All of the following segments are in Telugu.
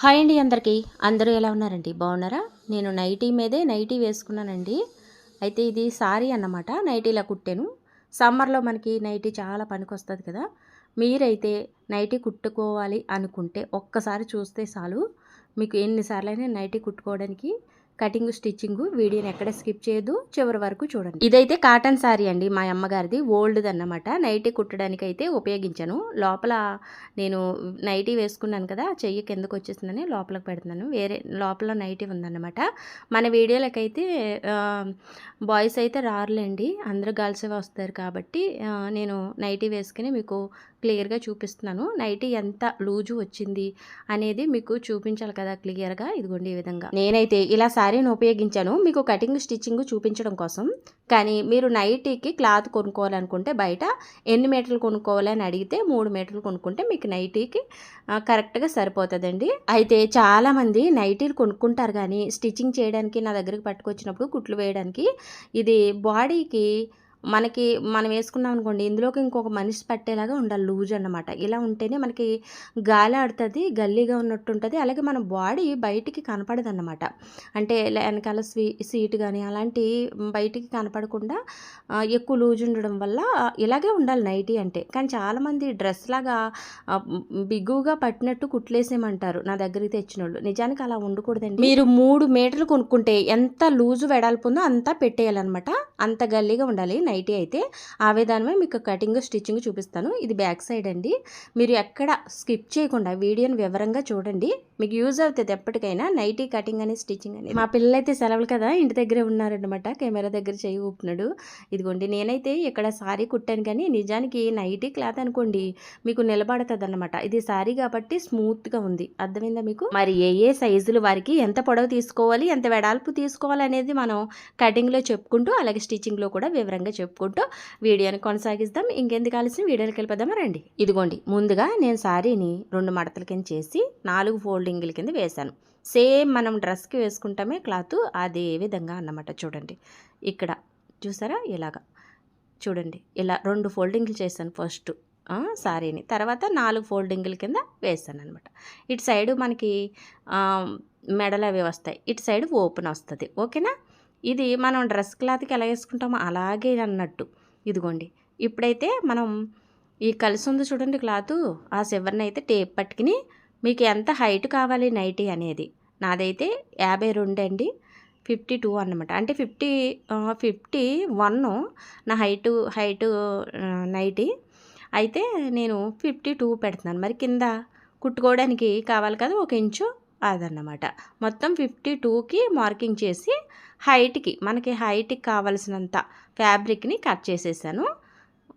హాయ్ అండి అందరికీ. అందరూ ఎలా ఉన్నారండి? బాగున్నారా? నేను నైటీ మీదే నైటీ వేసుకున్నానండి. అయితే ఇది సారీ అన్నమాట. నైటీలా కుట్టాను. సమ్మర్లో మనకి నైటీ చాలా పనికొస్తుంది కదా. మీరైతే నైటీ కుట్టుకోవాలి అనుకుంటే ఒక్కసారి చూస్తే చాలు. మీకు ఎన్నిసార్లైనా నైటీ కుట్టుకోవడానికి కటింగ్ స్టిచ్చింగ్ వీడియోని ఎక్కడ స్కిప్ చేయదు చివరి వరకు చూడండి. ఇదైతే కాటన్ శారీ అండి మా అమ్మగారిది ఓల్డ్ది అన్నమాట. నైటీ కుట్టడానికి అయితే ఉపయోగించాను. లోపల నేను నైటీ వేసుకున్నాను కదా చెయ్యి కిందకు వచ్చేసిందని లోపలికి పెడుతున్నాను. వేరే లోపల నైటీ ఉందన్నమాట. మన వీడియోలకైతే బాయ్స్ అయితే రారులేండి. అందరూ గర్ల్స్ వస్తారు కాబట్టి నేను నైటీ వేసుకుని మీకు క్లియర్గా చూపిస్తున్నాను. నైటీ ఎంత లూజు వచ్చింది అనేది మీకు చూపించాలి కదా క్లియర్గా. ఇదిగోండి ఈ విధంగా. నేనైతే ఇలా శారీని ఉపయోగించాను. మీకు కటింగ్ స్టిచ్చింగ్ చూపించడం కోసం. కానీ మీరు నైటీకి క్లాత్ కొనుక్కోవాలనుకుంటే బయట ఎన్ని మీటర్లు కొనుక్కోవాలి అని అడిగితే మూడు మీటర్లు కొనుక్కుంటే మీకు నైటీకి కరెక్ట్గా సరిపోతుందండి. అయితే చాలామంది నైటీలు కొనుక్కుంటారు కానీ స్టిచ్చింగ్ చేయడానికి నా దగ్గరికి పట్టుకొచ్చినప్పుడు కుట్లు వేయడానికి ఇది బాడీకి మనకి మనం వేసుకున్నాం అనుకోండి ఇందులోకి ఇంకొక మనిషి పట్టేలాగా ఉండాలి లూజ్ అన్నమాట. ఇలా ఉంటేనే మనకి గాలి ఆడుతుంది గల్లీగా ఉన్నట్టు ఉంటుంది అలాగే మన బాడీ బయటికి కనపడదు అన్నమాట అంటే వెనకాల స్వీ సీట్ కానీ అలాంటి బయటికి కనపడకుండా ఎక్కువ లూజ్ ఉండడం వల్ల ఇలాగే ఉండాలి నైటీ అంటే. కానీ చాలామంది డ్రెస్ లాగా బిగ్గుగా బిగువుగా పట్టినట్టు కుట్లేసేయమంటారు నా దగ్గరికి తెచ్చిన వాళ్ళు నిజానికి అలా ఉండకూడదండి. మీరు మూడు మీటర్లు కొనుక్కుంటే ఎంత లూజు వెడల్పు ఉందో అంతా పెట్టేయాలన్నమాట. అంత గల్లీగా ఉండాలి నైట్ అయితే ఆ విధానమే మీకు కటింగ్ స్టిచ్చింగ్ చూపిస్తాను. ఇది బ్యాక్ సైడ్ అండి. మీరు ఎక్కడ స్కిప్ చేయకుండా వీడియోని వివరంగా చూడండి. మీకు యూజ్ అవుతుంది ఎప్పటికైనా నైటీ కటింగ్ అని స్టిచ్చింగ్ అనేది. మా పిల్లలైతే సెలవులు కదా ఇంటి దగ్గరే ఉన్నారనమాట కెమెరా దగ్గర చేయి ఊపినాడు ఇదిగోండి నేనైతే ఇక్కడ సారీ కుట్టాను కానీ నిజానికి నైటీ క్లాత్ అనుకోండి మీకు నిలబడుతుంది అనమాట ఇది సారీ కాబట్టి స్మూత్గా ఉంది. అర్థమైందా మీకు? మరి ఏ ఏ సైజులు వారికి ఎంత పొడవు తీసుకోవాలి ఎంత వెడాల్పు తీసుకోవాలి అనేది మనం కటింగ్లో చెప్పుకుంటూ అలాగే స్టిచ్చింగ్లో కూడా వివరంగా చెప్పుకుంటూ వీడియోని కొనసాగిస్తాం ఇంకెందుకు కలిసి వీడియోకి వెళ్ళిపోదామా? రండి. ఇదిగోండి. ముందుగా నేను సారీని రెండు మడతల కింద చేసి నాలుగు ఫోల్డింగ్ల కింద వేశాను. సేమ్ మనం డ్రెస్కి వేసుకుంటామే క్లాత్ అదే విధంగా అన్నమాట. చూడండి. ఇక్కడ చూసారా? ఇలాగా. చూడండి. ఇలా రెండు ఫోల్డింగ్లు చేశాను ఫస్ట్ శారీని సారీని. తర్వాత నాలుగు ఫోల్డింగ్ల కింద వేసాను అనమాట ఇటు సైడు మనకి మెడలు అవి వస్తాయి. ఇటు సైడ్ ఓపెన్ వస్తుంది. ఓకేనా? ఇది మనం డ్రెస్ క్లాత్కి ఎలా వేసుకుంటామో అలాగే అన్నట్టు. ఇదిగోండి. ఇప్పుడైతే మనం ఈ కలిసి ఉంది చూడండి క్లాత్. ఆ సివర్ని అయితే టేప్ పట్టుకుని మీకు ఎంత హైట్ కావాలి నైటీ అనేది. నాదైతే యాభై రెండు అండి. ఫిఫ్టీ టూ అన్నమాట. అంటే ఫిఫ్టీ ఫిఫ్టీ వన్ నా హైటు హైటు నైటీ. అయితే నేను ఫిఫ్టీ టూ పెడుతున్నాను. మరి కింద కుట్టుకోవడానికి కావాలి కదా ఒక ఇంచు అదన్నమాట. మొత్తం ఫిఫ్టీ టూకి మార్కింగ్ చేసి హైట్కి మనకి హైట్కి కావలసినంత ఫ్యాబ్రిక్ని కట్ చేసేసాను.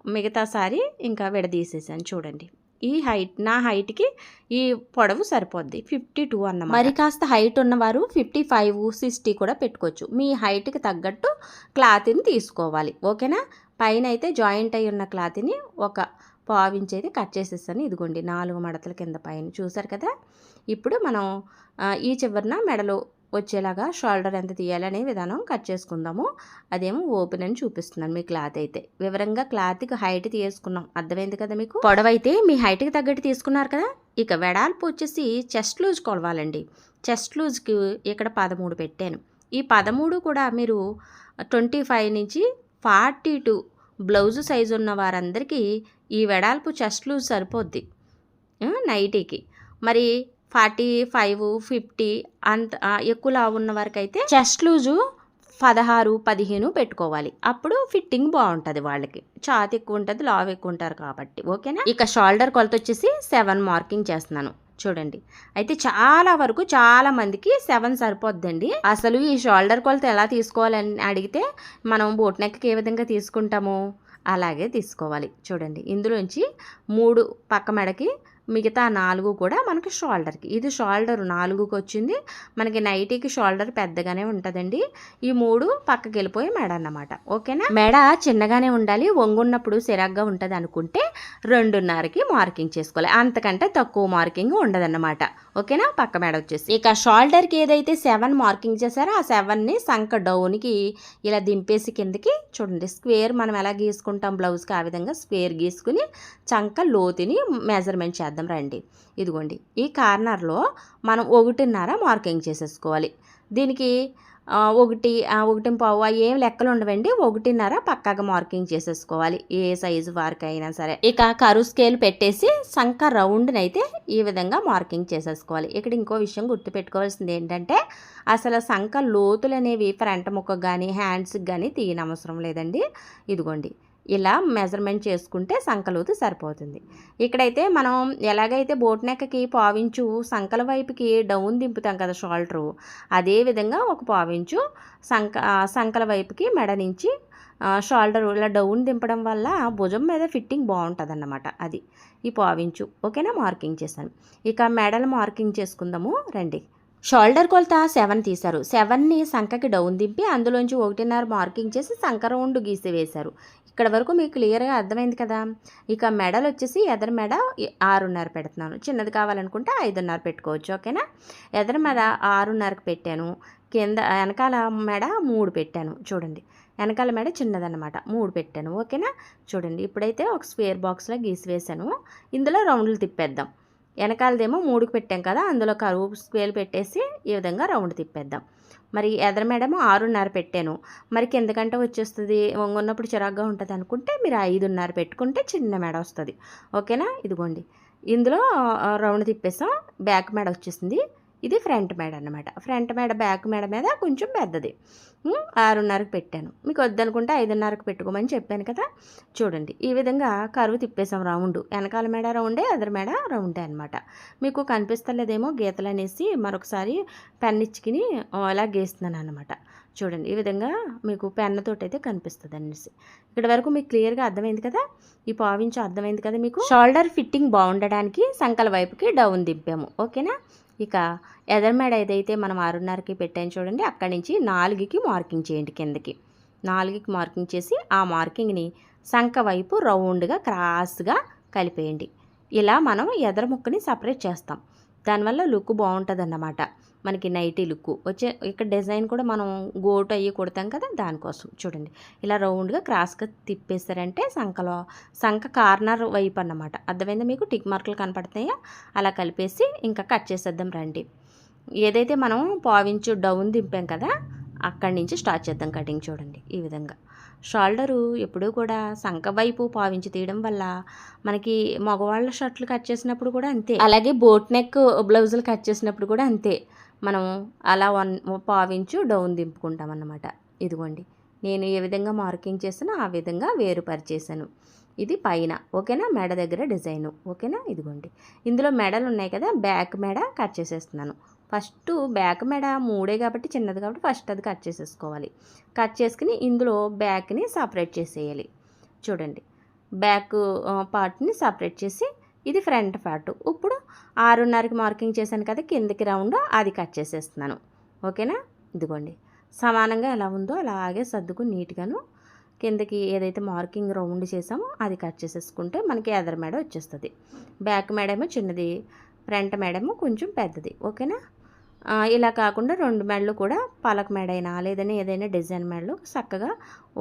మిగతా సారీ ఇంకా విడదీసేసాను. చూడండి. ఈ హైట్ నా హైట్కి ఈ పొడవు సరిపోద్ది. ఫిఫ్టీ టూ అన్నమాట. మరి కాస్త హైట్ ఉన్నవారు ఫిఫ్టీ ఫైవ్ సిక్స్టీ కూడా పెట్టుకోవచ్చు. మీ హైట్కి తగ్గట్టు క్లాత్ని తీసుకోవాలి. ఓకేనా? పైన అయితే జాయింట్ అయి ఉన్న క్లాత్ని ఒక పావించి అయితే కట్ చేసేసాను. ఇదిగోండి నాలుగు మడతల కింద పైన. చూసారు కదా? ఇప్పుడు మనం ఈ చివరన మెడలో వచ్చేలాగా షోల్డర్ ఎంత తీయాలనే విధానం కట్ చేసుకుందాము. అదేమో ఓపెన్ అని చూపిస్తున్నాను మీ క్లాత్ అయితే. వివరంగా క్లాత్కి హైట్ తీసుకున్నాం. అర్థమైంది కదా మీకు? పొడవైతే మీ హైట్కి తగ్గట్టు తీసుకున్నారు కదా? ఇక వెడాల్పు వచ్చేసి చెస్ట్ లూజ్ కొలవాలండి. చెస్ట్ లూజ్కి ఇక్కడ పదమూడు పెట్టాను. ఈ పదమూడు కూడా మీరు ట్వంటీ ఫైవ్ నుంచి ఫార్టీ టూ బ్లౌజ్ సైజు ఉన్న వారందరికీ ఈ వెడాల్పు చెస్ట్ లూజ్ సరిపోద్ది. నైటీకి. మరి ఫార్టీ ఫైవ్ ఫిఫ్టీ అంత ఎక్కువ లావు ఉన్న వరకు అయితే చెస్ట్ లూజు పదహారు పదిహేను పెట్టుకోవాలి. అప్పుడు ఫిట్టింగ్ బాగుంటుంది వాళ్ళకి. ఛాతి ఎక్కువ ఉంటుంది లావ్ ఎక్కువ ఉంటారు కాబట్టి. ఓకేనా? ఇక షోల్డర్ కొలత వచ్చేసి సెవెన్ మార్కింగ్ చేస్తున్నాను. చూడండి. అయితే చాలా వరకు చాలా మందికి సెవెన్ సరిపోద్దండి. అసలు ఈ షోల్డర్ కొలత ఎలా తీసుకోవాలని అడిగితే మనం బోట్ నెక్కి ఏ విధంగా తీసుకుంటాము అలాగే తీసుకోవాలి. చూడండి. ఇందులోంచి మూడు పక్క మెడకి మిగతా నాలుగు కూడా మనకి షోల్డర్కి. ఇది షోల్డర్ నాలుగుకి వచ్చింది మనకి నైటీకి షోల్డర్ పెద్దగానే ఉంటుందండి. ఈ మూడు పక్కకి వెళ్ళిపోయి మెడ అన్నమాట. ఓకేనా? మెడ చిన్నగానే ఉండాలి. వంగున్నప్పుడు సిరాగ్గా ఉంటుంది అనుకుంటే రెండున్నరకి మార్కింగ్ చేసుకోవాలి. అంతకంటే తక్కువ మార్కింగ్ ఉండదన్నమాట. ఓకేనా? పక్క మెడ వచ్చేసి. ఇక షోల్డర్కి ఏదైతే సెవెన్ మార్కింగ్ చేశారో ఆ సెవెన్ని సంక డౌన్కి ఇలా దింపేసి కిందకి చూడండి. స్క్వేర్ మనం ఎలా గీసుకుంటాం బ్లౌజ్కి? ఆ విధంగా స్క్వేర్ గీసుకుని చంక లోతుని మెజర్మెంట్ చేద్దాం. చేద్దాం రండి. ఇదిగోండి. ఈ కార్నర్లో మనం ఒకటిన్నర మార్కింగ్ చేసేసుకోవాలి. దీనికి ఒకటి ఒకటి పావు అవి ఏం లెక్కలు ఉండవండి. ఒకటిన్నర పక్కాగా మార్కింగ్ చేసేసుకోవాలి. ఏ సైజు వారికి అయినా సరే. ఇక కరు స్కేల్ పెట్టేసి సంఖ రౌండ్ని అయితే ఈ విధంగా మార్కింగ్ చేసేసుకోవాలి. ఇక్కడ ఇంకో విషయం గుర్తుపెట్టుకోవాల్సింది ఏంటంటే అసలు సంఖ లోతులు అనేవి ఫ్రంట్ ముక్కకు కానీ హ్యాండ్స్కి కానీ తీయనవసరం లేదండి. ఇదిగోండి. ఇలా మెజర్మెంట్ చేసుకుంటే సంకలోతు సరిపోతుంది. ఇక్కడైతే మనం ఎలాగైతే బోట్ నెక్కకి పావించు సంకల వైపుకి డౌన్ దింపుతాం కదా షోల్డరు అదే విధంగా ఒక పావించు సంక సంకల వైపుకి మెడ నుంచి షోల్డర్ ఇలా డౌన్ దింపడం వల్ల భుజం మీద ఫిట్టింగ్ బాగుంటుంది అన్నమాట అది. ఈ పావించు ఓకేనా? మార్కింగ్ చేశాను. ఇక మెడలు మార్కింగ్ చేసుకుందాము రండి. షోల్డర్ కొలత సెవెన్ తీశారు. సెవెన్ని సంఖకి డౌన్ దింపి అందులోంచి ఒకటిన్నర మార్కింగ్ చేసి సంఖ రౌండ్ గీసి వేశారు. ఇక్కడ వరకు మీకు క్లియర్గా అర్థమైంది కదా? ఇక మెడలు వచ్చేసి ఎదర మెడ ఆరున్నర పెడుతున్నాను. చిన్నది కావాలనుకుంటే ఐదున్నర పెట్టుకోవచ్చు ఓకేనా? ఎదర మెడ ఆరున్నరకు పెట్టాను. కింద వెనకాల మెడ మూడు పెట్టాను. చూడండి. వెనకాల మెడ చిన్నదన్నమాట. మూడు పెట్టాను ఓకేనా? చూడండి. ఇప్పుడైతే ఒక స్క్వేర్ బాక్స్లో గీసి వేసాను ఇందులో రౌండ్లు తిప్పేద్దాం. వెనకాలదేమో మూడుకు పెట్టాం కదా అందులో కరువు స్క్వేర్ పెట్టేసి ఈ విధంగా రౌండ్ తిప్పేద్దాం. మరి ఎదర మేడము ఆరున్నర పెట్టాను. మరి కిందకంటే వచ్చేస్తుంది వంగున్నప్పుడు చిరాగ్గా ఉంటుంది అనుకుంటే మీరు ఐదున్నర పెట్టుకుంటే చిన్న మెడ వస్తుంది. ఓకేనా? ఇదిగోండి. ఇందులో రౌండ్ తిప్పేసాం. బ్యాక్ మెడ వచ్చేసింది. ఇది ఫ్రంట్ మేడ అన్నమాట. ఫ్రంట్ మేడ బ్యాక్ మేడ మీద కొంచెం పెద్దది. ఆరున్నరకు పెట్టాను. మీకు వద్దనుకుంటే ఐదున్నరకు పెట్టుకోమని చెప్పాను కదా. చూడండి ఈ విధంగా కరువు తిప్పేసాం రౌండ్. వెనకాల మేడ రౌండే ఎదురు మేడ రౌండే అనమాట మీకు కనిపిస్తలేదేమో గీతలు అనేసి మరొకసారి పెన్ ఇచ్చుకుని అలా గీస్తున్నాను అనమాట చూడండి ఈ విధంగా మీకు పెన్నతోటి అయితే కనిపిస్తుంది అనేసి ఇక్కడ వరకు మీకు క్లియర్గా అర్థమైంది కదా? ఈ పావించు అర్థమైంది కదా మీకు? షోల్డర్ ఫిట్టింగ్ బాగుండడానికి సంకల వైపుకి డౌన్ దింపాము. ఓకేనా? ఇక ఎదర్మేడ ఏదైతే మనం ఆరున్నరకి పెట్టాను చూడండి అక్కడి నుంచి నాలుగుకి మార్కింగ్ చేయండి కిందకి. నాలుగుకి మార్కింగ్ చేసి ఆ మార్కింగ్ని సంఖ వైపు రౌండ్గా క్రాస్గా కలిపేయండి. ఇలా మనం ఎదర ముక్కని సపరేట్ చేస్తాం. దానివల్ల లుక్ బాగుంటుంది అన్నమాట మనకి నైటీ లుక్. వచ్చే ఇక్కడ డిజైన్ కూడా మనం గోటు అయ్యి కుడతాం కదా దానికోసం. చూడండి. ఇలా రౌండ్గా క్రాస్గా తిప్పేశారంటే సంఖలో సంఖ కార్నర్ వైపు అన్నమాట. అర్థమైందా మీకు? టిక్ మార్కులు కనపడతాయా? అలా కలిపేసి ఇంకా కట్ చేసేద్దాం రండి. ఏదైతే మనం పావించు డౌన్ దింపాం కదా అక్కడి నుంచి స్టార్ట్ చేద్దాం కటింగ్ చూడండి ఈ విధంగా. షోల్డరు ఎప్పుడూ కూడా సంక వైపు పావించి తీయడం వల్ల మనకి మగవాళ్ళ షర్ట్లు కట్ చేసినప్పుడు కూడా అంతే. అలాగే బోట్ నెక్ బ్లౌజులు కట్ చేసినప్పుడు కూడా అంతే. మనం అలా వన్ పావించు డౌన్ దింపుకుంటాం అన్నమాట ఇదిగోండి. నేను ఏ విధంగా మార్కింగ్ చేసానో ఆ విధంగా వేరుపరిచేసాను ఇది పైన. ఓకేనా? మెడ దగ్గర డిజైను. ఓకేనా? ఇదిగోండి. ఇందులో మెడలు ఉన్నాయి కదా? బ్యాక్ మెడ కట్ చేసేస్తున్నాను. ఫస్ట్ బ్యాక్ మెడ మూడే కాబట్టి చిన్నది కాబట్టి ఫస్ట్ అది కట్ చేసేసుకోవాలి. కట్ చేసుకుని ఇందులో బ్యాక్ని సపరేట్ చేసేయాలి. చూడండి. బ్యాక్ పార్ట్ని సపరేట్ చేసి ఇది ఫ్రంట్ పార్ట్. ఇప్పుడు ఆరున్నరకి మార్కింగ్ చేశాను కదా కిందకి రౌండ్ అది కట్ చేసేస్తున్నాను. ఓకేనా? ఇదిగోండి. సమానంగా ఎలా ఉందో అలాగే సర్దుకు నీట్గాను కిందకి ఏదైతే మార్కింగ్ రౌండ్ చేసామో అది కట్ చేసేసుకుంటే మనకి ఎదర మేడ వచ్చేస్తుంది. బ్యాక్ మేడేమో చిన్నది ఫ్రంట్ మేడేమో కొంచెం పెద్దది. ఓకేనా? ఇలా కాకుండా రెండు మెడలు కూడా పలక మెడ అయినా లేదని ఏదైనా డిజైన్ మెడలు చక్కగా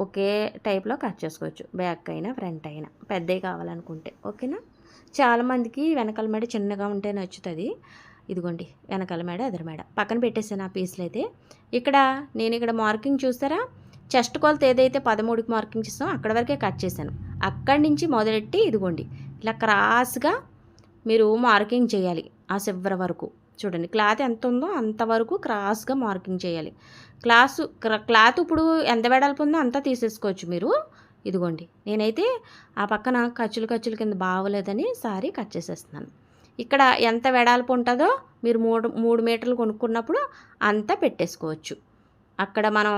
ఒకే టైప్లో కట్ చేసుకోవచ్చు. బ్యాక్ అయినా ఫ్రంట్ అయినా. పెద్దవి కావాలనుకుంటే. ఓకేనా? చాలామందికి వెనకాల మెడ చిన్నగా ఉంటే నచ్చుతుంది ఇదిగోండి వెనకాల మెడ ఎదురు మెడ. పక్కన పెట్టేసాను ఆ పీసులు అయితే. ఇక్కడ నేను ఇక్కడ మార్కింగ్ చూసారా చెస్ట్ కొలత ఏదైతే పదమూడుకి మార్కింగ్ చేస్తామో అక్కడ వరకే కట్ చేశాను. అక్కడి నుంచి మొదలెట్టి ఇదిగోండి ఇలా క్రాస్గా మీరు మార్కింగ్ చేయాలి ఆ చివరి వరకు. చూడండి క్లాత్ ఎంత ఉందో అంతవరకు క్రాస్గా మార్కింగ్ చేయాలి. క్లాసు క్లాత్ ఇప్పుడు ఎంత వెడల్పు ఉందో అంతా తీసేసుకోవచ్చు మీరు. ఇదిగోండి నేనైతే ఆ పక్కన ఖర్చులు ఖర్చుల కింద బాగోలేదని సారీ కట్ చేసేస్తున్నాను. ఇక్కడ ఎంత వెడల్పు ఉంటుందో మీరు మూడు మూడు మీటర్లు కొనుక్కున్నప్పుడు అంతా పెట్టేసుకోవచ్చు. అక్కడ మనం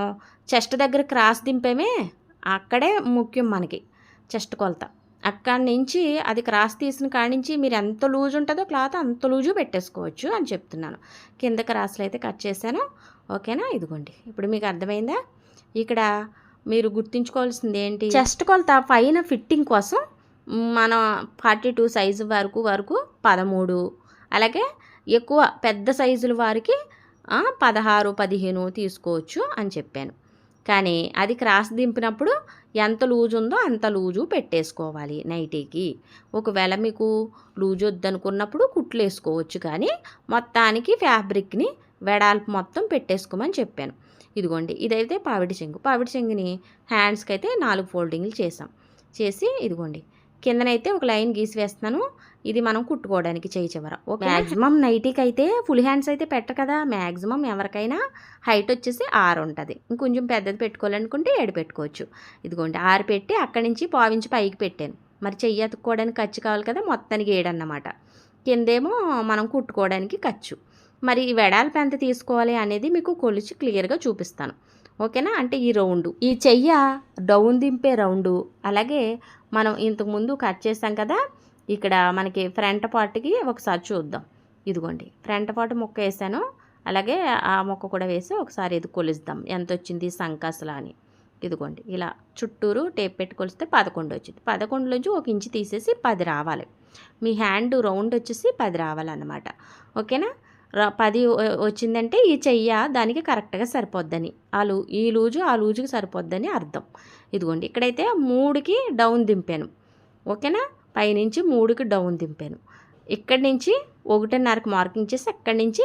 చెస్ట్ దగ్గర క్రాస్ దింపేమే అక్కడే ముఖ్యం మనకి చెస్ట్ కొలత. అక్కడి నుంచి అది క్రాస్ తీసిన కాడి నుంచి మీరు ఎంత లూజ్ ఉంటుందో క్లాత్ అంత లూజు పెట్టేసుకోవచ్చు అని చెప్తున్నాను. కింద క్రాస్లు అయితే కట్ చేశాను. ఓకేనా? ఇదిగోండి ఇప్పుడు మీకు అర్థమైందా? ఇక్కడ మీరు గుర్తుంచుకోవాల్సింది ఏంటి? చెస్ట్ కొలత పైన ఫిట్టింగ్ కోసం మన ఫార్టీ టూ సైజు వరకు వరకు పదమూడు. అలాగే ఎక్కువ పెద్ద సైజుల వారికి పదహారు పదిహేను తీసుకోవచ్చు అని చెప్పాను. కానీ అది క్రాస్ దింపినప్పుడు ఎంత లూజు ఉందో అంత లూజు పెట్టేసుకోవాలి నైటీకి. ఒకవేళ మీకు లూజు వద్దనుకున్నప్పుడు కుట్లు వేసుకోవచ్చు కానీ మొత్తానికి ఫ్యాబ్రిక్ని వెడాల్పు మొత్తం పెట్టేసుకోమని చెప్పాను. ఇదిగోండి ఇదైతే పావిడి చెంగు. పావిడి చెంగుని హ్యాండ్స్కి అయితే నాలుగు ఫోల్డింగ్లు చేసాం చేసి ఇదిగోండి కిందనైతే ఒక లైన్ గీసి వేస్తున్నాను. ఇది మనం కుట్టుకోవడానికి చేయి చివర. ఓకే మ్యాక్సిమం నైటీకి అయితే ఫుల్ హ్యాండ్స్ అయితే పెట్ట కదా మ్యాక్సిమం ఎవరికైనా హైట్ వచ్చేసి ఆరు ఉంటుంది. ఇంకొంచెం పెద్దది పెట్టుకోవాలనుకుంటే ఏడు పెట్టుకోవచ్చు. ఇదిగోండి ఆరు పెట్టి అక్కడి నుంచి పావించి పైకి పెట్టాను. మరి చెయ్యి అతుక్కోవడానికి ఖర్చు కావాలి కదా మొత్తానికి ఏడన్నమాట కిందేమో మనం కుట్టుకోవడానికి ఖర్చు. మరి ఈ వెడాల్పు ఎంత తీసుకోవాలి అనేది మీకు కొలిచి క్లియర్గా చూపిస్తాను. ఓకేనా? అంటే ఈ రౌండ్. ఈ చెయ్య డౌన్ దింపే రౌండు. అలాగే మనం ఇంతకుముందు కట్ చేసాం కదా ఇక్కడ మనకి ఫ్రంట్ పార్ట్కి ఒకసారి చూద్దాం. ఇదిగోండి. ఫ్రంట్ పార్ట్ ముక్క వేసాను. అలాగే ఆ ముక్క కూడా వేసి ఒకసారి ఇది కొలుస్తాం. ఎంత వచ్చింది సంకసలా అని. ఇదిగోండి. ఇలా చుట్టూరు టేప్ పెట్టి కొలిస్తే పదకొండు వచ్చింది. పదకొండులోంచి ఒక ఇంచు తీసేసి పది రావాలి. మీ హ్యాండ్ రౌండ్ వచ్చేసి పది రావాలన్నమాట. ఓకేనా? పది వచ్చిందంటే ఈ చెయ్య దానికి కరెక్ట్గా సరిపోద్దని. ఆ లూ ఈ లూజు ఆ లూజుకి సరిపోద్దని అర్థం. ఇదిగోండి ఇక్కడైతే మూడుకి డౌన్ దింపాను. ఓకేనా? పైనుంచి మూడుకి డౌన్ దింపాను. ఇక్కడి నుంచి ఒకటిన్నరకు మార్కింగ్ చేసి అక్కడి నుంచి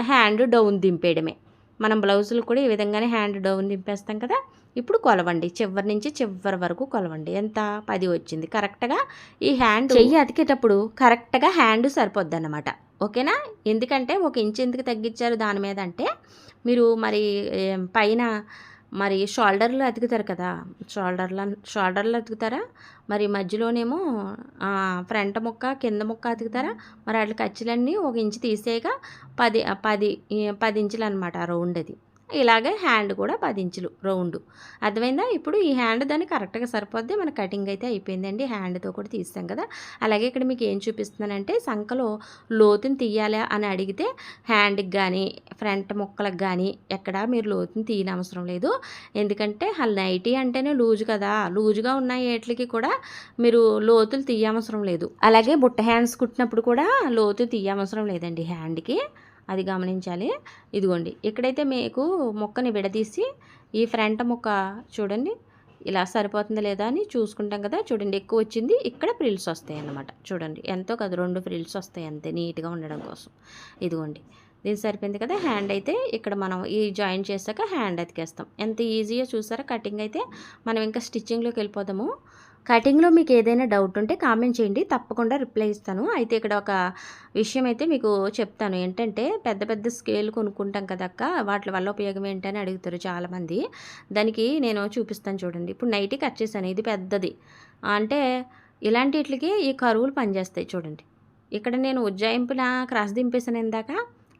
హ్యాండ్ డౌన్ దింపేయడమే. మనం బ్లౌజులు కూడా ఈ విధంగానే హ్యాండ్ డౌన్ దింపేస్తాం కదా? ఇప్పుడు కొలవండి. చివరి నుంచి చివరి వరకు కొలవండి. ఎంత? పది వచ్చింది. కరెక్ట్గా ఈ హ్యాండ్ చెయ్యి అతికేటప్పుడు కరెక్ట్గా హ్యాండ్ సరిపోద్ది అన్నమాట ఓకేనా? ఎందుకంటే ఒక ఇంచు ఎందుకు తగ్గించారు దాని మీద అంటే మీరు మరి పైన మరి షోల్డర్లు అతుకుతారు కదా? షోల్డర్ల షోల్డర్లు అతుకుతారా? మరి మధ్యలోనేమో ఫ్రంట్ ముక్క కింద ముక్క అతుకుతారా? మరి వాటి ఖర్చులన్నీ ఒక ఇంచు తీసేయగా పది పది పది ఇంచులు అనమాట రౌండ్ అది ఇలాగే హ్యాండ్ కూడా పది ఇంచులు రౌండ్. అర్థమైందా? ఇప్పుడు ఈ హ్యాండ్ దాన్ని కరెక్ట్గా సరిపోద్ది. మన కటింగ్ అయితే అయిపోయిందండి. హ్యాండ్తో కూడా తీస్తాం కదా. అలాగే ఇక్కడ మీకు ఏం చూపిస్తున్నానంటే సంఖలో లోతుని తీయాలా అని అడిగితే హ్యాండ్కి కానీ ఫ్రంట్ ముక్కలకు కానీ ఎక్కడా మీరు లోతుని తీయని అవసరం లేదు. ఎందుకంటే ఆ నైటీ అంటేనే లూజు కదా. లూజుగా ఉన్న ఏట్లకి కూడా మీరు లోతులు తీయవసరం లేదు. అలాగే బుట్ట హ్యాండ్స్ కుట్టినప్పుడు కూడా లోతు తీయవసరం లేదండి హ్యాండ్కి. అది గమనించాలి. ఇదిగోండి ఇక్కడైతే మీకు ముక్కని విడదీసి ఈ ఫ్రంట్ ముక్క చూడండి ఇలా సరిపోతుందా లేదా అని చూసుకుంటాం కదా. చూడండి ఎక్కువ వచ్చింది ఇక్కడ ఫ్రిల్స్ వస్తాయి అన్నమాట. చూడండి ఎంతో కదా రెండు ఫ్రిల్స్ వస్తాయి అంతే నీట్గా ఉండడం కోసం. ఇదిగోండి దీనికి సరిపోయింది కదా. హ్యాండ్ అయితే ఇక్కడ మనం ఈ జాయిన్ చేశాక హ్యాండ్ అతికేస్తాం ఎంత ఈజీగా చూసారా కటింగ్ అయితే మనం ఇంకా స్టిచ్చింగ్లోకి వెళ్ళిపోదాము. కటింగ్లో మీకు ఏదైనా డౌట్ ఉంటే కామెంట్ చేయండి. తప్పకుండా రిప్లై ఇస్తాను. అయితే ఇక్కడ ఒక విషయం అయితే మీకు చెప్తాను. ఏంటంటే పెద్ద పెద్ద స్కేల్ కొనుక్కుంటాం కదా వాటి వల్ల ఉపయోగం ఏంటని అడుగుతారు చాలామంది. దానికి నేను చూపిస్తాను చూడండి. ఇప్పుడు నైటీ కట్ చేశాను. ఇది పెద్దది. అంటే ఇలాంటి వీటికి ఈ కరువులు పనిచేస్తాయి చూడండి. ఇక్కడ నేను ఉజ్జాయింపున క్రాస్ దింపేసాను ఇందాక.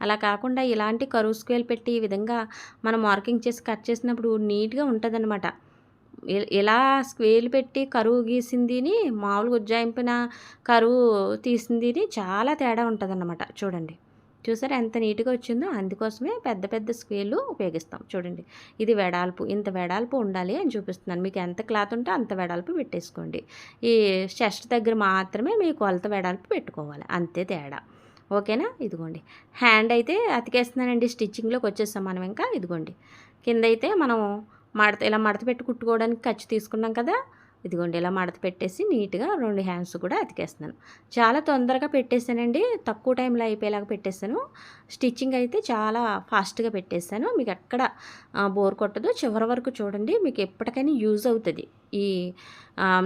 అలా కాకుండా ఇలాంటి కరువు స్కేల్ పెట్టి ఈ విధంగా మనం మార్కింగ్ చేసి కట్ చేసినప్పుడు నీట్గా ఉంటుందన్నమాట. ఇలా స్క్వేల్ పెట్టి కరువు గీసిందిని మామూలుగా ఉజ్జాయింపిన కరువు తీసిందిని చాలా తేడా ఉంటుందన్నమాట. చూడండి. చూసారా ఎంత నీట్గా వచ్చిందో? అందుకోసమే పెద్ద పెద్ద స్క్వేలు ఉపయోగిస్తాం. చూడండి. ఇది వెడాల్పు. ఇంత వెడాల్పు ఉండాలి అని చూపిస్తున్నాను. మీకు ఎంత క్లాత్ ఉంటే అంత వెడాల్పు పెట్టేసుకోండి. ఈ చెస్ట్ దగ్గర మాత్రమే మీ కొలత వెడాల్పు పెట్టుకోవాలి. అంతే తేడా. ఓకేనా? ఇదిగోండి. హ్యాండ్ అయితే అతికేస్తున్నానండి. స్టిచ్చింగ్లోకి వచ్చేస్తాం మనం ఇంకా. ఇదిగోండి. కింద అయితే మనం మడత ఇలా మడత పెట్టి కుట్టుకోవడానికి ఖర్చు తీసుకున్నాం కదా? ఇదిగోండి ఇలా మడత పెట్టేసి నీట్గా రెండు హ్యాండ్స్ కూడా అతికేస్తున్నాను. చాలా తొందరగా పెట్టేశానండి తక్కువ టైంలో అయిపోయేలాగా పెట్టేశాను. స్టిచ్చింగ్ అయితే చాలా ఫాస్ట్గా పెట్టేశాను. మీకు ఎక్కడ బోర్ కొట్టదు చివరి వరకు చూడండి మీకు ఎప్పటికైనా యూజ్ అవుతుంది ఈ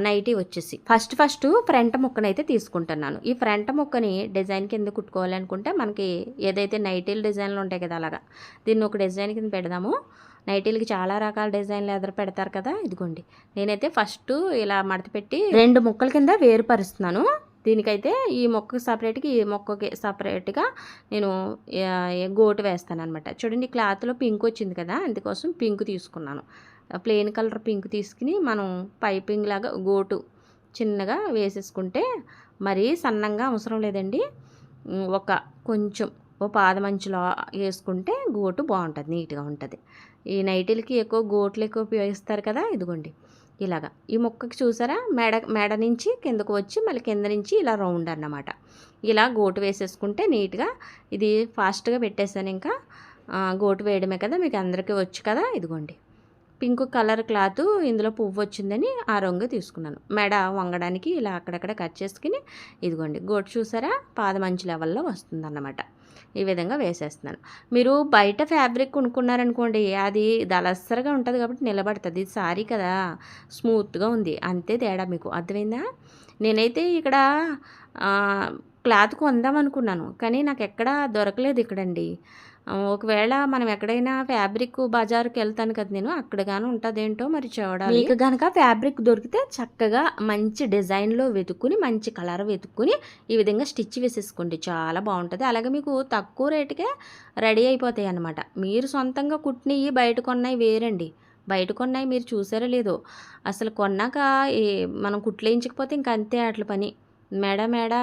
నైటీ వచ్చేసి. ఫస్ట్ ఫస్ట్ ఫ్రంట్ ముక్కనైతే అయితే తీసుకుంటున్నాను. ఈ ఫ్రంట్ ముక్కని డిజైన్ కింద కుట్టుకోవాలనుకుంటే మనకి ఏదైతే నైటీలు డిజైన్లు ఉంటాయి కదా అలాగా దీన్ని ఒక డిజైన్ కింద పెడదాము. నైటీలకి చాలా రకాల డిజైన్లు ఎదురు పెడతారు కదా ఇదిగోండి. నేనైతే ఫస్ట్ ఇలా మడత పెట్టి రెండు ముక్కల కింద వేరుపరుస్తున్నాను. దీనికైతే ఈ మొక్కకి సపరేట్గా ఈ మొక్కకి సపరేట్గా నేను గోటు వేస్తాను అనమాట చూడండి క్లాత్లో పింక్ వచ్చింది కదా అందుకోసం పింక్ తీసుకున్నాను. ప్లెయిన్ కలర్ పింక్ తీసుకుని మనం పైపింగ్ లాగా గోటు చిన్నగా వేసేసుకుంటే మరీ సన్నంగా అవసరం లేదండి. ఒక కొంచెం ఓ పాదమంచులో వేసుకుంటే గోటు బాగుంటుంది నీట్గా ఉంటుంది. ఈ నైటీలకి ఎక్కువ గోట్లు ఎక్కువ ఉపయోగిస్తారు కదా ఇదిగోండి. ఇలాగా. ఈ మొక్కకి చూసారా? మెడ మెడ నుంచి కిందకు వచ్చి మళ్ళీ కింద నుంచి ఇలా రౌండ్ అన్నమాట. ఇలా గోటు వేసేసుకుంటే నీట్గా ఇది ఫాస్ట్గా పెట్టేసాను ఇంకా. గోటు వేయడమే కదా మీకు అందరికీ వచ్చు కదా ఇదిగోండి. పింక్ కలర్ క్లాత్ ఇందులో పువ్వు వచ్చిందని ఆ రంగు తీసుకున్నాను. మెడ వంగడానికి ఇలా అక్కడక్కడ కట్ చేసుకుని ఇదిగోండి. గోటు చూసారా? పాదమంచి లెవెల్లో వస్తుందన్నమాట. ఈ విధంగా వేసేస్తున్నాను. మీరు బయట ఫ్యాబ్రిక్ కొనుక్కున్నారనుకోండి అది దళసరగా ఉంటుంది కాబట్టి నిలబడుతుంది. ఇది సారీ కదా స్మూత్గా ఉంది. అంతే తేడా మీకు. అర్థమైందా? నేనైతే ఇక్కడ క్లాత్ కొందాం అనుకున్నాను కానీ నాకు ఎక్కడా దొరకలేదు ఇక్కడండి. ఒకవేళ మనం ఎక్కడైనా ఫ్యాబ్రిక్ బజార్కి వెళ్తాను కదా నేను అక్కడ గాను ఉంటుందేంటో మరి చూడాలి. మీకు కనుక ఫ్యాబ్రిక్ దొరికితే చక్కగా మంచి డిజైన్లో వెతుక్కుని మంచి కలర్ వెతుక్కుని ఈ విధంగా స్టిచ్ వేసేసుకోండి. చాలా బాగుంటుంది. అలాగే మీకు తక్కువ రేటుకే రెడీ అయిపోతాయి అన్నమాట. మీరు సొంతంగా కుట్టినవి బయట కొన్నాయి వేరండి. బయట కొన్నాయి మీరు చూసారో లేదో. అసలు కొన్నాక మనం కుట్లేయించకపోతే ఇంక అంతే అట్ల పని. మెడ మెడ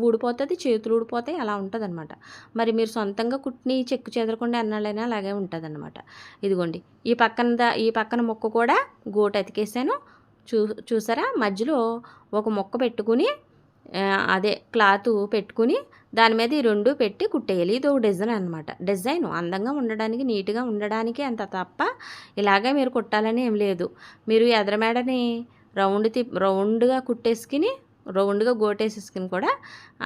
ఊడిపోతుంది చేతులు ఊడిపోతాయి అలా ఉంటుంది అనమాట మరి మీరు సొంతంగా కుట్టిని చెక్కు చెదరకుండా ఎన్నాళ్ళైనా అలాగే ఉంటుంది అనమాట ఇదిగోండి ఈ పక్కన దా- ఈ పక్కన మొక్క కూడా గోట అతికేసాను చూ చూసారా? మధ్యలో ఒక మొక్క పెట్టుకుని అదే క్లాత్ పెట్టుకుని దాని మీద ఈ రెండు పెట్టి కుట్టేయాలి. ఇది ఒక డిజైన్ అనమాట డిజైన్ అందంగా ఉండడానికి నీట్గా ఉండడానికి అంత తప్ప ఇలాగే మీరు కుట్టాలని ఏం లేదు. మీరు ఎదరమేడని రౌండ్ తి రౌండ్గా కుట్టేసుకుని రౌండ్గా గోటేసేసుకుని కూడా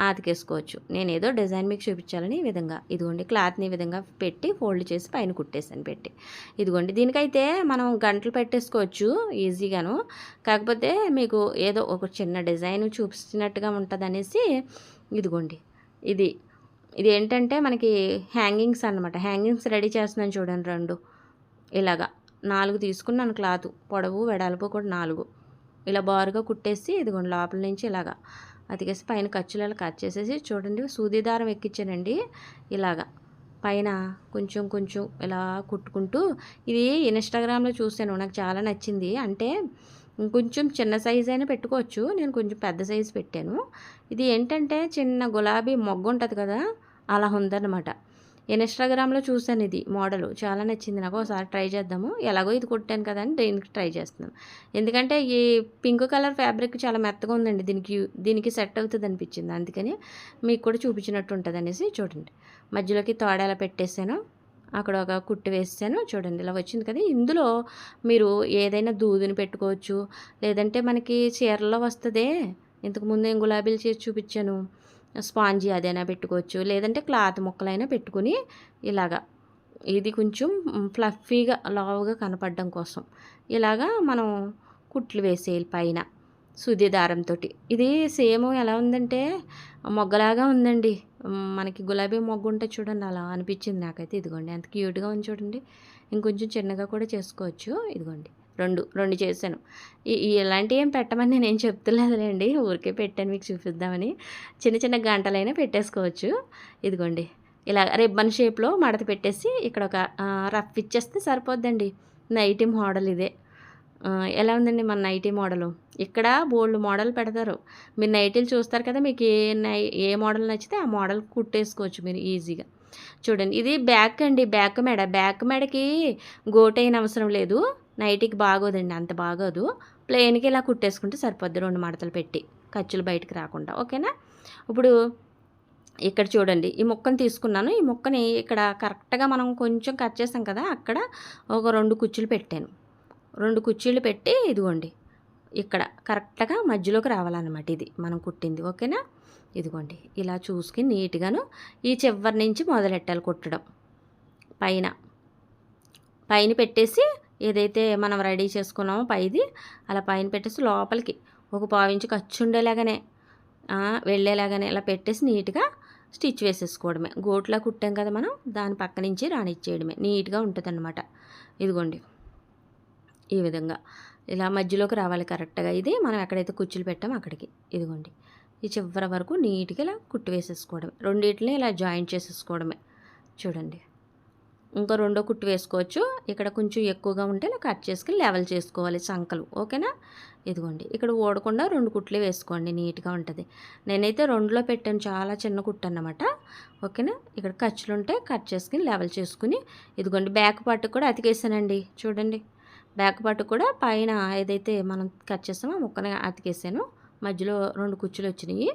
అతికేసుకోవచ్చు నేను ఏదో డిజైన్ మీకు చూపించాలని ఈ విధంగా. ఇదిగోండి క్లాత్ని ఈ విధంగా పెట్టి ఫోల్డ్ చేసి పైన కుట్టేసాను పెట్టి. ఇదిగోండి దీనికైతే మనం గంటలు పెట్టేసుకోవచ్చు ఈజీగాను. కాకపోతే మీకు ఏదో ఒక చిన్న డిజైన్ చూపిస్తున్నట్టుగా ఉంటుంది అనేసి ఇదిగోండి ఇది ఇది ఏంటంటే మనకి హ్యాంగింగ్స్ అన్నమాట. హ్యాంగింగ్స్ రెడీ చేస్తున్నాను చూడండి రెండు. ఇలాగా నాలుగు తీసుకున్నాను క్లాత్ పొడవు వెడల్పు కూడా నాలుగు. ఇలా బారుగా కుట్టేసి ఇదిగోండి లోపల నుంచి ఇలాగా అతికేసి పైన ఖర్చులు ఇలా కట్ చేసేసి చూడండి సూది దారం ఎక్కించానండి ఇలాగా. పైన కొంచెం కొంచెం ఇలా కుట్టుకుంటూ ఇది ఇన్స్టాగ్రామ్లో చూశాను నాకు చాలా నచ్చింది. అంటే కొంచెం చిన్న సైజ్ అయినా పెట్టుకోవచ్చు నేను కొంచెం పెద్ద సైజు పెట్టాను. ఇది ఏంటంటే చిన్న గులాబీ మొగ్గ ఉంటుంది కదా అలా ఉందన్నమాట. ఇన్స్టాగ్రామ్లో చూశాను ఇది మోడల్. చాలా నచ్చింది నాకు. ఒకసారి ట్రై చేద్దాము. ఎలాగో ఇది కుట్టాను కదా అని దీనికి ట్రై చేస్తున్నాను. ఎందుకంటే ఈ పింక్ కలర్ ఫ్యాబ్రిక్ చాలా మెత్తగా ఉందండి. దీనికి దీనికి సెట్ అవుతుంది అనిపించింది. అందుకని మీకు కూడా చూపించినట్టు ఉంటుంది అనేసి చూడండి. మధ్యలోకి తోడేలా పెట్టేసాను అక్కడ ఒక కుట్టు వేసాను చూడండి ఇలా వచ్చింది కదా. ఇందులో మీరు ఏదైనా దూదిని పెట్టుకోవచ్చు. లేదంటే మనకి చీరల్లో వస్తుందే. ఇంతకుముందు ఏం గులాబీలు చేసి చూపించాను. స్పాంజీ అదైనా పెట్టుకోవచ్చు. లేదంటే క్లాత్ ముక్కలైనా పెట్టుకుని ఇలాగా ఇది కొంచెం ఫ్లఫీగా లావుగా కనపడడం కోసం ఇలాగా మనం కుట్లు వేసేయాలి పైన సుది దారంతో ఇది సేమ్ ఎలా ఉందంటే మొగ్గలాగా ఉందండి. మనకి గులాబీ మొగ్గు ఉంటే చూడండి అలా అనిపించింది నాకైతే. ఇదిగోండి ఎంత క్యూట్గా ఉంది చూడండి. ఇంకొంచెం చిన్నగా కూడా చేసుకోవచ్చు. ఇదిగోండి. రెండు రెండు చేశాను. ఈ ఇలాంటివి ఏం పెట్టమని నేను ఏం చెప్తలేదులేండి. ఊరికే పెట్టాను మీకు చూపిద్దామని. చిన్న చిన్న గంటలైనా పెట్టేసుకోవచ్చు. ఇదిగోండి. ఇలా రిబ్బన్ షేప్లో మడత పెట్టేసి ఇక్కడ ఒక రఫ్ ఇచ్చేస్తే సరిపోద్దండి. నైటీ మోడల్ ఇదే. ఎలా ఉందండి మన నైటీ మోడలు? ఇక్కడ బోల్డ్ మోడల్ పెడతారు. మీరు నైటీలు చూస్తారు కదా మీకు ఏ నై ఏ మోడల్ నచ్చితే ఆ మోడల్ కుట్టేసుకోవచ్చు మీరు ఈజీగా. చూడండి. ఇది బ్యాక్ అండి. బ్యాక్ మెడ. బ్యాక్ మెడకి గోటైన అవసరం లేదు. నైట్కి బాగోదండి అంత బాగోదు. ప్లెయిన్కి ఇలా కుట్టేసుకుంటే సరిపోద్ది రెండు మడతలు పెట్టి ఖర్చులు బయటకు రాకుండా. ఓకేనా? ఇప్పుడు ఇక్కడ చూడండి ఈ ముక్కను తీసుకున్నాను. ఈ ముక్కని ఇక్కడ కరెక్ట్గా మనం కొంచెం కట్ చేసాం కదా అక్కడ ఒక రెండు కుచ్చులు పెట్టాను. రెండు కుర్చీలు పెట్టి ఇదిగోండి ఇక్కడ కరెక్ట్గా మధ్యలోకి రావాలన్నమాట ఇది మనం కుట్టింది. ఓకేనా? ఇదిగోండి ఇలా చూసుకుని నీట్గాను ఈ చివరి నుంచి మొదలెట్టాలి కుట్టడం. పైన పైన పెట్టేసి ఏదైతే మనం రెడీ చేసుకున్నామో పైది అలా పైన పెట్టేసి లోపలికి ఒక పావించి ఖర్చు ఉండేలాగానే వెళ్ళేలాగానే ఇలా పెట్టేసి నీట్గా స్టిచ్ వేసేసుకోవడమే. గోట్లా కుట్టాం కదా మనం దాని పక్క నుంచి రానిచ్చేయడమే. నీట్గా ఉంటుందన్నమాట. ఇదిగోండి. ఈ విధంగా. ఇలా మధ్యలోకి రావాలి కరెక్ట్గా. ఇది మనం ఎక్కడైతే కుర్చీలు పెట్టామో అక్కడికి. ఇదిగోండి. ఈ చివరి వరకు నీట్గా ఇలా కుట్టు వేసేసుకోవడమే. రెండింటిని ఇలా జాయింట్ చేసేసుకోవడమే. చూడండి. ఇంకో రెండో కుట్టు వేసుకోవచ్చు. ఇక్కడ కొంచెం ఎక్కువగా ఉంటే ఇలా కట్ చేసుకుని లెవెల్ చేసుకోవాలి సంకలు. ఓకేనా? ఇదిగోండి. ఇక్కడ ఓడకుండా రెండు కుట్లే వేసుకోండి. నీట్గా ఉంటుంది. నేనైతే రెండులో పెట్టాను. చాలా చిన్న కుట్టు అన్నమాట. ఓకేనా? ఇక్కడ ఖర్చులు ఉంటే కట్ చేసుకుని లెవెల్ చేసుకుని ఇదిగోండి. బ్యాక్ పార్ట్ కూడా అతికేసానండి. చూడండి. బ్యాక్ పార్ట్ కూడా పైన ఏదైతే మనం కట్ చేస్తామో ముక్కన అతికేసాను. మధ్యలో రెండు కుచ్చులు వచ్చినాయి.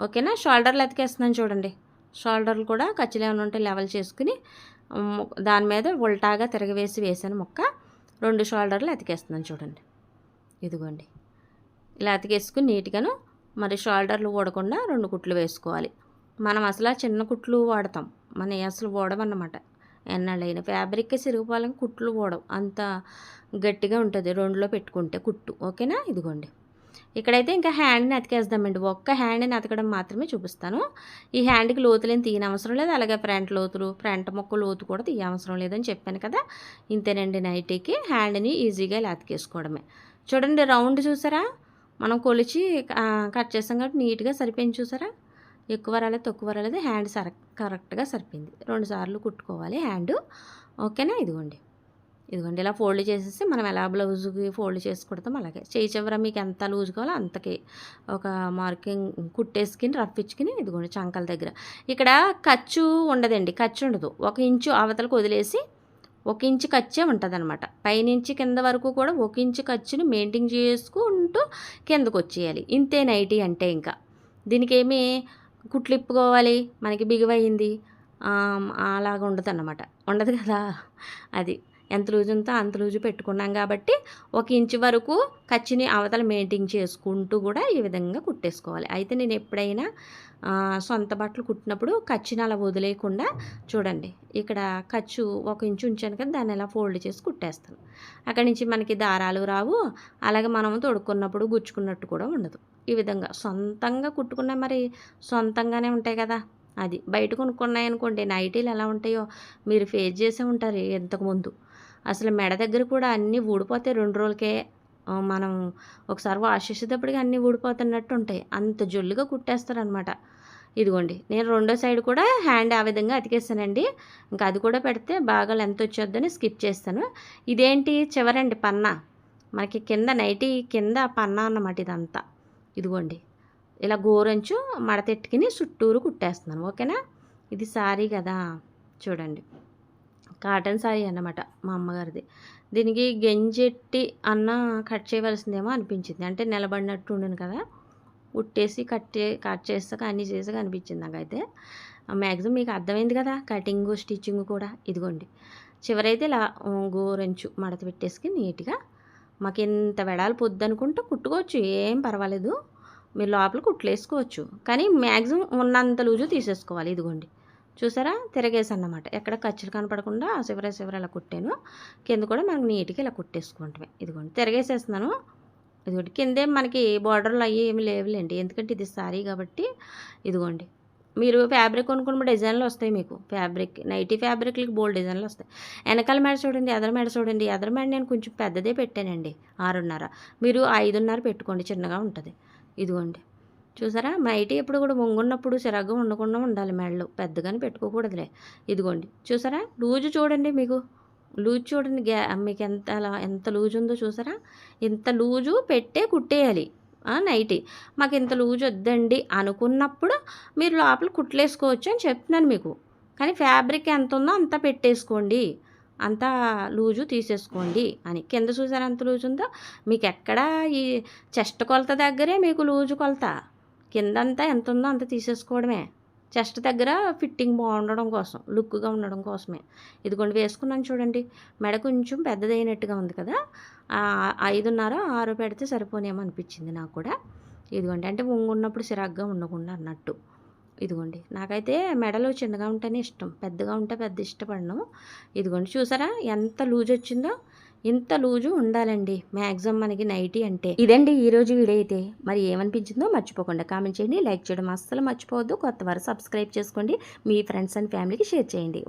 ఓకేనా? షోల్డర్లు అతికేస్తున్నాను చూడండి. షోల్డర్లు కూడా ఖర్చులు ఏమైనా ఉంటే లెవెల్ చేసుకుని దాని మీద ఉల్టాగా తిరగవేసి వేసాను ముక్క రెండు షోల్డర్లు అతికేస్తున్నాను చూడండి. ఇదిగోండి. ఇలా అతికేసుకుని నీట్గాను మరి షోల్డర్లు ఊడకుండా రెండు కుట్లు వేసుకోవాలి. మనం అసలు ఆ చిన్న కుట్లు వాడతాం. మన అసలు ఓడమన్నమాట ఎన్నాళ్ళైన ఫ్యాబ్రిక్ సిరిగిపోవాలని కుట్లు ఓడవు అంత గట్టిగా ఉంటుంది. రెండులో పెట్టుకుంటే కుట్టు. ఓకేనా? ఇదిగోండి. ఇక్కడైతే ఇంకా హ్యాండ్ని అతికేద్దామండి ఒక్క హ్యాండ్ని అతకడం మాత్రమే చూపిస్తాను. ఈ హ్యాండ్కి లోతులేం తీయనవసరం లేదు. అలాగే ఫ్రంట్ లోతులు ఫ్రంట్ మొక్క లోతు కూడా తీయవసరం లేదని చెప్పాను కదా. ఇంతేనండి నైటీకి హ్యాండ్ని ఈజీగా ఇలా అతికేసుకోవడమే. చూడండి రౌండ్ చూసారా? మనం కొలిచి కట్ చేస్తాం కాబట్టి నీట్గా సరిపోయింది చూసారా? ఎక్కువ రాలేదు తక్కువ రాలేదు హ్యాండ్ సర కరెక్ట్గా సరిపోయింది. రెండుసార్లు కుట్టుకోవాలి హ్యాండ్ ఓకేనా? ఇదిగోండి. ఇదిగోండి ఇలా ఫోల్డ్ చేసేసి మనం ఎలా బ్లౌజ్కి ఫోల్డ్ చేసి కుడతాం అలాగే. చేయి చివర మీకు ఎంత లూజ్ కావాలో అంతకి. ఒక మార్కింగ్ కుట్టేసుకుని రఫ్ ఇచ్చుకుని ఇదిగోండి చంకల దగ్గర. ఇక్కడ ఖర్చు ఉండదండి ఖర్చు ఉండదు. ఒక ఇంచు అవతలకు వదిలేసి ఒక ఇంచు ఖర్చే ఉంటుంది అనమాట పైనుంచి కింద వరకు కూడా ఒక ఇంచు ఖర్చుని మెయింటైన్ చేసుకుంటూ కిందకు వచ్చేయాలి. ఇంతే నైటీ అంటే ఇంకా. దీనికి ఏమి మనకి బిగువయింది అలాగ ఉండదు అన్నమాట ఉండదు కదా అది. ఎంత లూజు ఉందో అంత లూజు పెట్టుకున్నాం కాబట్టి ఒక ఇంచు వరకు ఖర్చుని అవతల మెయింటైన్ చేసుకుంటూ కూడా ఈ విధంగా కుట్టేసుకోవాలి. అయితే నేను ఎప్పుడైనా సొంత బట్టలు కుట్టినప్పుడు ఖర్చుని అలా వదిలేయకుండా చూడండి ఇక్కడ ఖర్చు ఒక ఇంచు ఉంచాను కదా దాన్ని ఎలా ఫోల్డ్ చేసి కుట్టేస్తాను. అక్కడి నుంచి మనకి దారాలు రావు అలాగే మనం తొడుక్కున్నప్పుడు గుచ్చుకున్నట్టు కూడా ఉండదు. ఈ విధంగా సొంతంగా కుట్టుకున్న మరి సొంతంగానే ఉంటాయి కదా. అది బయట కొనుక్కున్నాయి అనుకోండి నైటీలు ఎలా ఉంటాయో మీరు ఫేస్ చేసే ఉంటారు ఇంతకుముందు అసలు మెడ దగ్గర కూడా అన్నీ ఊడిపోతాయి రెండు రోజులకే. మనం ఒకసారి వాష్ చేసేటప్పటికి అన్నీ ఊడిపోతున్నట్టు ఉంటాయి. అంత జొల్లుగా కుట్టేస్తారనమాట ఇదిగోండి నేను రెండో సైడ్ కూడా హ్యాండ్ ఆ విధంగా అతికేస్తానండి. ఇంకా అది కూడా పెడితే బాగా లెంత్ వచ్చేద్దని స్కిప్ చేస్తాను. ఇదేంటి? చివరండి పన్నా. మనకి కింద నైటీ కింద పన్నా అన్నమాట ఇదంతా. ఇదిగోండి ఇలా గోరంచు మడతెట్టుకుని చుట్టూరు కుట్టేస్తున్నాను. ఓకేనా? ఇది సారీ కదా. చూడండి. కాటన్ శారీ అన్నమాట మా అమ్మగారిది. దీనికి గెంజెట్టి అన్న కట్ చేయవలసిందేమో అనిపించింది. అంటే నిలబడినట్టు ఉండను కదా. ఉట్టేసి కట్ చే కట్ చేస్తాక అన్నీ చేసాక అనిపించింది నాకైతే. మ్యాక్సిమం మీకు అర్థమైంది కదా కటింగ్ స్టిచ్చింగ్ కూడా. ఇదిగోండి. చివరైతే ఇలా గోరెంచు గోరంచు మడత పెట్టేసి నీట్గా మాకు ఎంత వెడాలు పొద్దు అనుకుంటే కుట్టుకోవచ్చు. ఏం పర్వాలేదు. మీరు లోపల కుట్లేసుకోవచ్చు. కానీ మ్యాక్సిమం ఉన్నంత లూజు తీసేసుకోవాలి. ఇదిగోండి. చూసారా? తిరగేసన్నమాట. ఎక్కడ ఖర్చులు కనపడకుండా ఆ శివర చివర ఇలా కుట్టాను. కింద కూడా మనకు నీట్గా ఇలా కుట్టేసుకుంటామే ఇదిగోండి తిరగేసేస్తున్నాను. ఇదిగోండి కిందే మనకి బార్డర్లు అయ్యి ఏమి లేవులేండి. ఎందుకంటే ఇది సారీ కాబట్టి ఇదిగోండి. మీరు ఫ్యాబ్రిక్ కొనుక్కున్నప్పుడు డిజైన్లు వస్తాయి మీకు. ఫ్యాబ్రిక్ నైటీ ఫ్యాబ్రిక్లకి బోల్డ్ డిజైన్లు వస్తాయి. వెనకాల మేడ చూడండి ఎదర మేడ చూడండి. ఎదర మేడ నేను కొంచెం పెద్దదే పెట్టానండి. ఆరున్నర. మీరు ఐదున్నర పెట్టుకోండి చిన్నగా ఉంటుంది. ఇదిగోండి. చూసారా? నైటీ ఎప్పుడు కూడా వంగున్నప్పుడు చిరాగ్గా ఉండకుండా ఉండాలి మెడలు. పెద్దగానే పెట్టుకోకూడదులే. ఇదిగోండి. చూసారా? లూజు చూడండి మీకు. లూజ్ చూడండి. గ్యా మీకు ఎంత అలా ఎంత లూజ్ ఉందో చూసారా? ఇంత లూజు పెట్టే కుట్టేయాలి. నైటీ. మాకు ఇంత లూజ్ వద్దండి అనుకున్నప్పుడు మీరు లోపల కుట్లేసుకోవచ్చు అని చెప్తున్నాను మీకు. కానీ ఫ్యాబ్రిక్ ఎంత ఉందో అంత పెట్టేసుకోండి. అంత లూజు తీసేసుకోండి అని. కింద చూసారా ఎంత లూజు ఉందో? మీకు ఎక్కడ ఈ చెస్ట్ కొలత దగ్గరే మీకు లూజు కొలత. కిందంతా ఎంత ఉందో అంత తీసేసుకోవడమే. చెస్ట్ దగ్గర ఫిట్టింగ్ బాగుండడం కోసం లుక్గా ఉండడం కోసమే. ఇదిగోండి వేసుకున్నాను చూడండి. మెడ కొంచెం పెద్దదైనట్టుగా ఉంది కదా. ఐదున్నర ఆరు పెడితే సరిపోనేమో అనిపించింది నాకు కూడా. ఇదిగోండి అంటే ఉన్నప్పుడు సిరాగ్గా ఉండకుండా అన్నట్టు. ఇదిగోండి నాకైతే మెడలు చిన్నగా ఉంటేనే ఇష్టం. పెద్దగా ఉంటే పెద్ద ఇష్టపడను. ఇదిగోండి చూసారా? ఎంత లూజ్ వచ్చిందో ఇంత లూజు ఉండాలండి. మ్యాక్సిమం మనకి నైటీ అంటే. ఇదండి ఈ రోజు వీడియో అయితే. మరి ఏమనిపించిందో మర్చిపోకుండా కామెంట్ చేయండి. లైక్ చేయడం అస్సలు మర్చిపోవద్దు. కొత్త వారు సబ్స్క్రైబ్ చేసుకోండి. మీ ఫ్రెండ్స్ అండ్ ఫ్యామిలీకి షేర్ చేయండి.